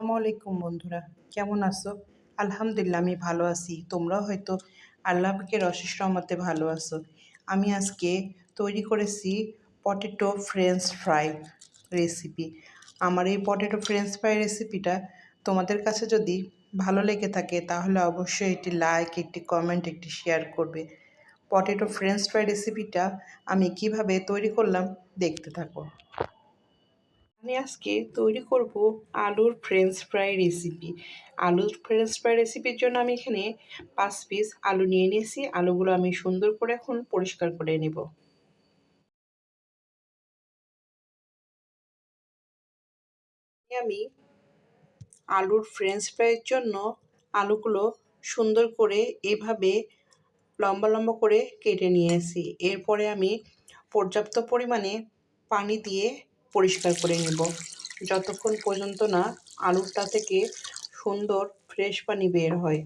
আসসালামু আলাইকুম বন্ধুরা, কেমন আছো? আলহামদুলিল্লাহ, আমি ভালো আছি। তোমরাও হয়তো আল্লাহকে অশেষ রহমতে ভালো আছো। আমি আজকে তৈরি করেছি পটেটো ফ্রেঞ্চ ফ্রাই রেসিপি। আমার এই পটেটো ফ্রেঞ্চ ফ্রাই রেসিপিটা তোমাদের কাছে যদি ভালো লেগে থাকে, তাহলে অবশ্যই একটি লাইক, একটি কমেন্ট, একটি শেয়ার করবে। পটেটো ফ্রেঞ্চ ফ্রাই রেসিপিটা আমি কীভাবে তৈরি করলাম, দেখতে থাকো। আমি আজকে তৈরি করব আলুর ফ্রেঞ্চ ফ্রাই রেসিপি আলুর ফ্রেঞ্চ ফ্রাই রেসিপির জন্য আমি এখানে পাঁচ পিস আলু নিয়ে নিয়েছি। আলুগুলো আমি সুন্দর করে এখন পরিষ্কার করে নেব। আমি আলুর ফ্রেঞ্চ ফ্রাইয়ের জন্য আলুগুলো সুন্দর করে এভাবে লম্বা লম্বা করে কেটে নিয়েছি। এরপরে আমি পর্যাপ্ত পরিমাণে পানি দিয়ে পরিষ্কার করে নেব। যতক্ষণ পর্যন্ত না আলুটা থেকে সুন্দর ফ্রেশ পানি বের হয়।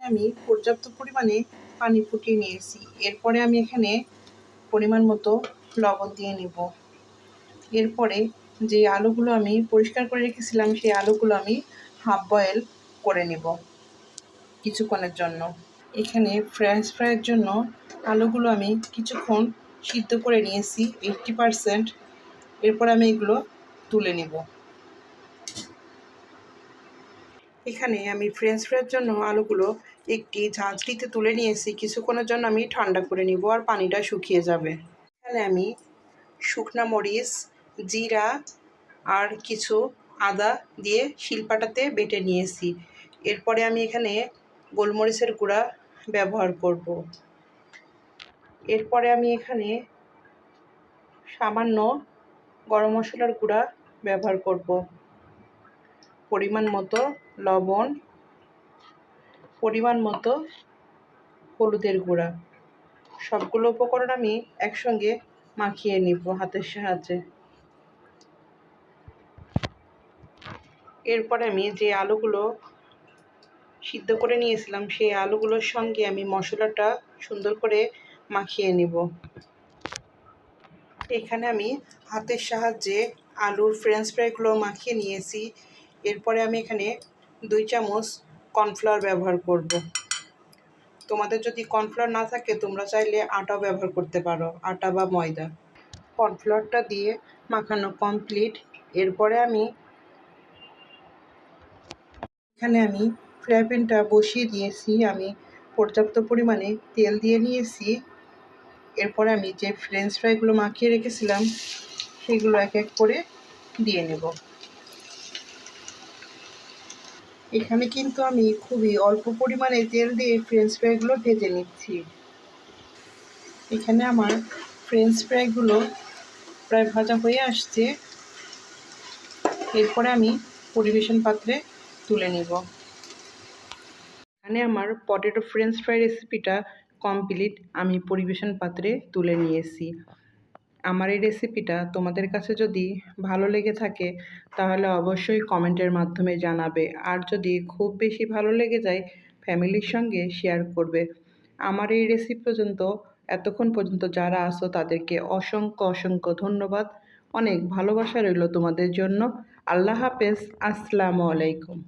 আমি পর্যাপ্ত পরিমাণে পানি ফুটিয়ে নিয়েছি। এরপরে আমি এখানে পরিমাণ মতো লবণ দিয়ে নেব। এরপরে যে আলুগুলো আমি পরিষ্কার করে রেখেছিলাম, সেই আলুগুলো আমি হাফ বয়েল করে নেব কিছুক্ষণের জন্য। এখানে ফ্রেঞ্চ ফ্রাইয়ের জন্য আলুগুলো আমি কিছুক্ষণ সিদ্ধ করে নিয়েছি এইটটি পারসেন্ট এরপর আমি এগুলো তুলে নেব। এখানে আমি ফ্রেঞ্চ ফ্রাইয়ের জন্য আলুগুলো একটি ঝাঁঝরিতে তুলে নিয়েছি, কিছুক্ষণের জন্য আমি ঠান্ডা করে নিব আর পানিটা শুকিয়ে যাবে। এখানে আমি শুকনা মরিচ, জিরা আর কিছু আদা দিয়ে শিলপাটাতে বেটে নিয়েছি। এরপরে আমি এখানে গোলমরিচের গুঁড়া ব্যবহার করব। এরপরে আমি এখানে সামান্য গরম মশলার গুঁড়া ব্যবহার করব। পরিমাণ মতো লবণ, পরিমাণ মতো হলুদের গুঁড়া। সবগুলো উপকরণ আমি একসঙ্গে মাখিয়ে নিব হাতের সাহায্যে। এরপরে আমি যে আলুগুলো সিদ্ধ করে নিয়েছিলাম, সেই আলুগুলোর সঙ্গে আমি মশলাটা সুন্দর করে মাখিয়ে নিব। এখানে আমি হাতের সাহায্যে আলুর ফ্রেঞ্চ ফ্রাইগুলো মাখিয়ে নিয়েছি। এরপরে আমি এখানে দুই চামচ কর্নফ্লাওয়ার ব্যবহার করব। তোমাদের যদি কর্নফ্লাওয়ার না থাকে, তোমরা চাইলে আটাও ব্যবহার করতে পারো, আটা বা ময়দা। কর্নফ্লাওয়ারটা দিয়ে মাখানো কমপ্লিট এরপরে আমি এখানে আমি ফ্রাই প্যানটা বসিয়ে দিয়েছি, আমি পর্যাপ্ত পরিমাণে তেল দিয়ে নিয়েছি। এরপরে আমি যে ফ্রেঞ্চ ফ্রাইগুলো মাখিয়ে রেখেছিলাম, সেগুলো এক এক করে দিয়ে নেব। এখানে কিন্তু আমি খুবই অল্প পরিমাণে তেল দিয়ে ফ্রেঞ্চ ফ্রাইগুলো ভেজে নিচ্ছি। এখানে আমার ফ্রেঞ্চ ফ্রাইগুলো প্রায় ভাজা হয়ে আসছে। এরপরে আমি পরিবেশন পাত্রে তুলে নিব। এখানে আমার পটেটো ফ্রেঞ্চ ফ্রাই রেসিপিটা কমপ্লিট আমি পরিবেশন পাত্রে তুলে নিয়েছি। আমার এই রেসিপিটা তোমাদের কাছে যদি ভালো লেগে থাকে, তাহলে অবশ্যই কমেন্টের মাধ্যমে জানাবে। আর যদি খুব বেশি ভালো লেগে যায়, ফ্যামিলির সঙ্গে শেয়ার করবে। আমার এই রেসিপি পর্যন্ত, এতক্ষণ পর্যন্ত যারা আসো তাদেরকে অসংখ্য অসংখ্য ধন্যবাদ। অনেক ভালোবাসা রইল তোমাদের জন্য। আল্লাহ হাফেজ। আসসালামু আলাইকুম।